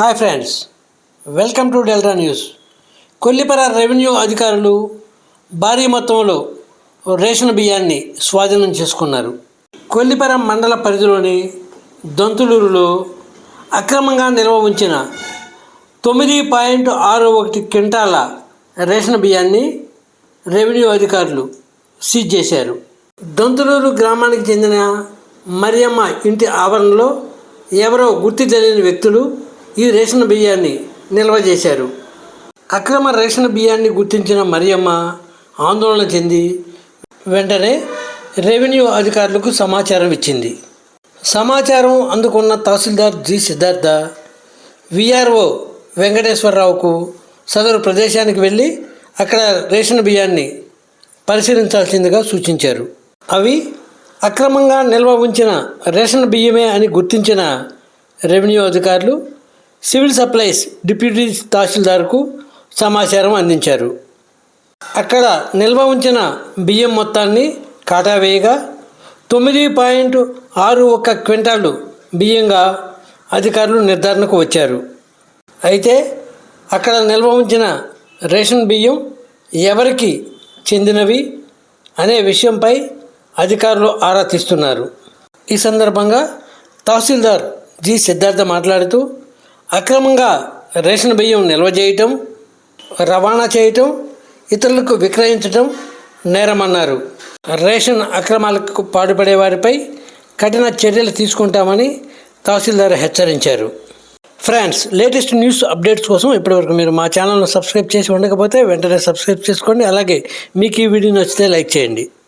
Hi friends welcome to delta news. Kollipara revenue అధికారులు భారీ మొత్తంలో రేషన్ బియ్యాన్ని స్వాధీనం చేసుకున్నారు. కొల్లిపర మండల పరిధిలోని దొంతులూరులో అక్రమంగా నిల్వ ఉంచిన తొమ్మిది పాయింట్ ఆరు ఒకటి క్వింటాల రేషన్ బియ్యాన్ని రెవెన్యూ అధికారులు సీజ్ చేశారు. దొంతులూరు గ్రామానికి చెందిన మరియమ్మ ఇంటి ఆవరణలో ఎవరో గుర్తు తెలియని వ్యక్తులు ఈ రేషన్ బియ్యాన్ని నిల్వ చేశారు. అక్రమ రేషన్ బియ్యాన్ని గుర్తించిన మరియమ్మ ఆందోళన చెంది వెంటనే రెవెన్యూ అధికారులకు సమాచారం ఇచ్చింది. సమాచారం అందుకున్న తహసీల్దార్ జి సిద్ధార్థ విఆర్ఓ వెంకటేశ్వరరావుకు సదరు ప్రదేశానికి వెళ్ళి అక్కడ రేషన్ బియ్యాన్ని పరిశీలించాల్సిందిగా సూచించారు. అవి అక్రమంగా నిల్వ ఉంచిన రేషన్ బియ్యమే అని గుర్తించిన రెవెన్యూ అధికారులు సివిల్ సప్లైస్ డిప్యూటీ తహసీల్దార్కు సమాచారం అందించారు. అక్కడ నిల్వ ఉంచిన బియ్యం మొత్తాన్ని కాటా వేయగా తొమ్మిది పాయింట్ ఆరు ఒక్క క్వింటాలు బియ్యంగా అధికారులు నిర్ధారణకు వచ్చారు. అయితే అక్కడ నిల్వ ఉంచిన రేషన్ బియ్యం ఎవరికి చెందినవి అనే విషయంపై అధికారులు ఆరా తీస్తున్నారు. ఈ సందర్భంగా తహసీల్దార్ జి సిద్ధార్థ మాట్లాడుతూ అక్రమంగా రేషన్ బియ్యం నిల్వ చేయటం రవాణా చేయటం ఇతరులకు విక్రయించటం నేరమన్నారు. రేషన్ అక్రమాలకు పాటుపడే వారిపై కఠిన చర్యలు తీసుకుంటామని తహసీల్దార్ హెచ్చరించారు. ఫ్రెండ్స్ లేటెస్ట్ న్యూస్ అప్డేట్స్ కోసం ఇప్పటివరకు మీరు మా ఛానల్ను సబ్స్క్రైబ్ చేసి ఉండకపోతే వెంటనే సబ్స్క్రైబ్ చేసుకోండి. అలాగే మీకు ఈ వీడియో నచ్చితే లైక్ చేయండి.